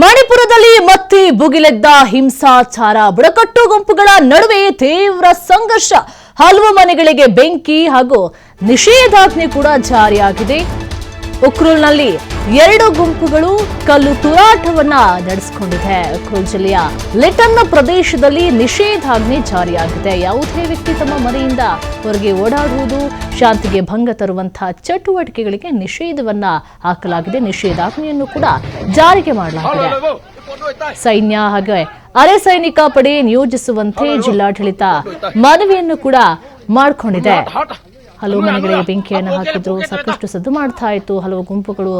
ಮಣಿಪುರದಲ್ಲಿ ಮತ್ತೆ ಭುಗಿಲೆದ್ದ ಹಿಂಸಾಚಾರ, ಬುಡಕಟ್ಟು ಗುಂಪುಗಳ ನಡುವೆ ತೀವ್ರ ಸಂಘರ್ಷ. ಹಲವು ಮನೆಗಳಿಗೆ ಬೆಂಕಿ ಹಾಗೂ ನಿಷೇಧಾಜ್ಞೆ ಕೂಡ ಜಾರಿಯಾಗಿದೆ. ಉಕ್ರೂಲ್ನಲ್ಲಿ ಎರಡು ಗುಂಪುಗಳು ಕಲ್ಲು ತುರಾಟವನ್ನ ನಡೆಸಿಕೊಂಡಿದೆ. ಉಕ್ರೂಲ್ ಜಿಲ್ಲೆಯ ಲಿಟನ್ನ ಪ್ರದೇಶದಲ್ಲಿ ನಿಷೇಧಾಜ್ಞೆ ಜಾರಿಯಾಗಿದೆ. ಯಾವುದೇ ವ್ಯಕ್ತಿ ತಮ್ಮ ಮನೆಯಿಂದ ಹೊರಗೆ ಓಡಾಡುವುದು ಶಾಂತಿಗೆ ಭಂಗ ತರುವಂತಹ ಚಟುವಟಿಕೆಗಳಿಗೆ ನಿಷೇಧವನ್ನ ಹಾಕಲಾಗಿದೆ. ನಿಷೇಧಾಜ್ಞೆಯನ್ನು ಕೂಡ ಜಾರಿಗೆ ಮಾಡಲಾಗಿದೆ. ಸೈನ್ಯ ಹಾಗೆ ಅರೆ ಸೈನಿಕ ಪಡೆ ನಿಯೋಜಿಸುವಂತೆ ಜಿಲ್ಲಾಡಳಿತ ಮನವಿಯನ್ನು ಕೂಡ ಮಾಡಿಕೊಂಡಿದೆ. ಹಲವು ಮನೆಗಳಿಗೆ ಬೆಂಕಿಯನ್ನು ಹಾಕಿದ್ರು ಸಾಕಷ್ಟು ಸದ್ದು ಮಾಡ್ತಾ ಇತ್ತು. ಹಲವು ಗುಂಪುಗಳು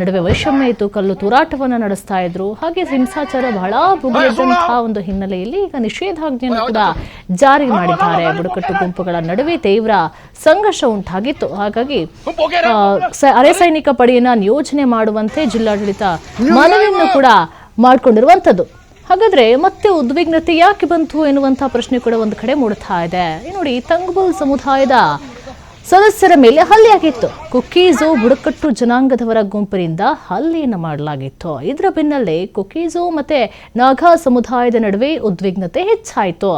ನಡುವೆ ವೈಷಮ್ಯ ಇತ್ತು. ಕಲ್ಲು ತೂರಾಟವನ್ನು ನಡೆಸ್ತಾ ಇದ್ರು. ಹಾಗೆ ಹಿಂಸಾಚಾರ ಬಹಳ ಬುಗಿದಂತಹ ಒಂದು ಹಿನ್ನೆಲೆಯಲ್ಲಿ ಈಗ ನಿಷೇಧಾಜ್ಞೆಯನ್ನು ಕೂಡ ಜಾರಿ ಮಾಡಿದ್ದಾರೆ. ಬುಡಕಟ್ಟು ಗುಂಪುಗಳ ನಡುವೆ ತೀವ್ರ ಸಂಘರ್ಷ ಉಂಟಾಗಿತ್ತು. ಹಾಗಾಗಿ ಅರೆ ಸೈನಿಕ ಪಡೆಯನ್ನ ನಿಯೋಜನೆ ಮಾಡುವಂತೆ ಜಿಲ್ಲಾಡಳಿತ ಮನವಿಯನ್ನು ಕೂಡ ಮಾಡಿಕೊಂಡಿರುವಂಥದ್ದು. ಹಾಗಾದ್ರೆ ಮತ್ತೆ ಉದ್ವಿಗ್ನತೆ ಯಾಕೆ ಬಂತು ಎನ್ನುವಂತಹ ಪ್ರಶ್ನೆ ಕೂಡ ಒಂದು ಕಡೆ ಮೂಡ್ತಾ ಇದೆ. ನೋಡಿ ತಂಗ್ಬಲ್ ಸಮುದಾಯದ ಸದಸ್ಯರ ಮೇಲೆ ಹಲ್ಲೆಯಾಗಿತ್ತು. ಕುಕೀಸು ಬುಡಕಟ್ಟು ಜನಾಂಗದವರ ಗುಂಪಿನಿಂದ ಹಲ್ಲೆಯನ್ನು ಮಾಡಲಾಗಿತ್ತು. ಇದರ ಬೆನ್ನಲ್ಲೇ ಕುಕೀಸು ಮತ್ತೆ ನಾಗಾ ಸಮುದಾಯದ ನಡುವೆ ಉದ್ವಿಗ್ನತೆ ಹೆಚ್ಚಾಯಿತು.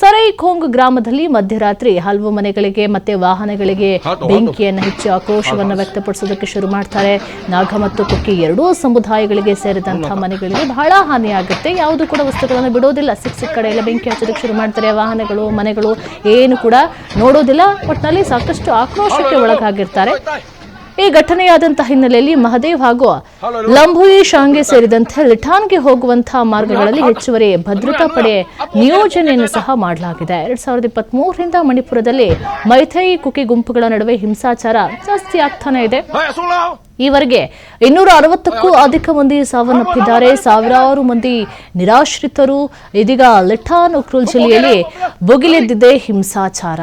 ಸರೈಖೋಂಗ್ ಗ್ರಾಮದಲ್ಲಿ ಮಧ್ಯರಾತ್ರಿ ಹಲವು ಮನೆಗಳಿಗೆ ಮತ್ತೆ ವಾಹನಗಳಿಗೆ ಬೆಂಕಿಯನ್ನು ಹೆಚ್ಚು ಆಕ್ರೋಶವನ್ನು ವ್ಯಕ್ತಪಡಿಸೋದಕ್ಕೆ ಶುರು ಮಾಡ್ತಾರೆ. ನಾಗ ಮತ್ತು ಕುಕ್ಕಿ ಎರಡೂ ಸಮುದಾಯಗಳಿಗೆ ಸೇರಿದಂತಹ ಮನೆಗಳಿಗೆ ಬಹಳ ಹಾನಿಯಾಗುತ್ತೆ. ಯಾವುದು ಕೂಡ ವಸ್ತುಗಳನ್ನು ಬಿಡೋದಿಲ್ಲ. ಸಿಕ್ಕ ಸಿಕ್ಕ ಕಡೆ ಎಲ್ಲ ಬೆಂಕಿ ಹಚ್ಚೋದಕ್ಕೆ ಶುರು ಮಾಡ್ತಾರೆ. ವಾಹನಗಳು ಮನೆಗಳು ಏನು ಕೂಡ ನೋಡೋದಿಲ್ಲ. ಒಟ್ಟಿನಲ್ಲಿ ಸಾಕಷ್ಟು ಆಕ್ರೋಶಕ್ಕೆ ಒಳಗಾಗಿರ್ತಾರೆ. ಈ ಘಟನೆಯಾದಂತಹ ಹಿನ್ನೆಲೆಯಲ್ಲಿ ಮಹದೇವ್ ಹಾಗೂ ಲಂಬುಯಿ ಶಾಂಗೆ ಸೇರಿದಂತೆ ಲಿಠಾನ್ಗೆ ಹೋಗುವಂತಹ ಮಾರ್ಗಗಳಲ್ಲಿ ಹೆಚ್ಚುವರಿ ಭದ್ರತಾ ಪಡೆ ನಿಯೋಜನೆಯನ್ನು ಸಹ ಮಾಡಲಾಗಿದೆ. ಎರಡ್ ಸಾವಿರದ ಇಪ್ಪತ್ತ್ ಮಣಿಪುರದಲ್ಲಿ ಮೈಥೈ ಕುಕಿ ಗುಂಪುಗಳ ನಡುವೆ ಹಿಂಸಾಚಾರ ಜಾಸ್ತಿ ಆಗ್ತಾನೆ ಇದೆ. ಈವರೆಗೆ ಇನ್ನೂರ ಅರವತ್ತಕ್ಕೂ ಅಧಿಕ ಮಂದಿ ಸಾವನ್ನಪ್ಪಿದ್ದಾರೆ. ಸಾವಿರಾರು ಮಂದಿ ನಿರಾಶ್ರಿತರು. ಇದೀಗ ಲಿಠಾನ್ ಉಕ್ರೂಲ್ ಜಿಲ್ಲೆಯಲ್ಲಿ ಬುಗಿಲೆದ್ದಿದೆ ಹಿಂಸಾಚಾರ.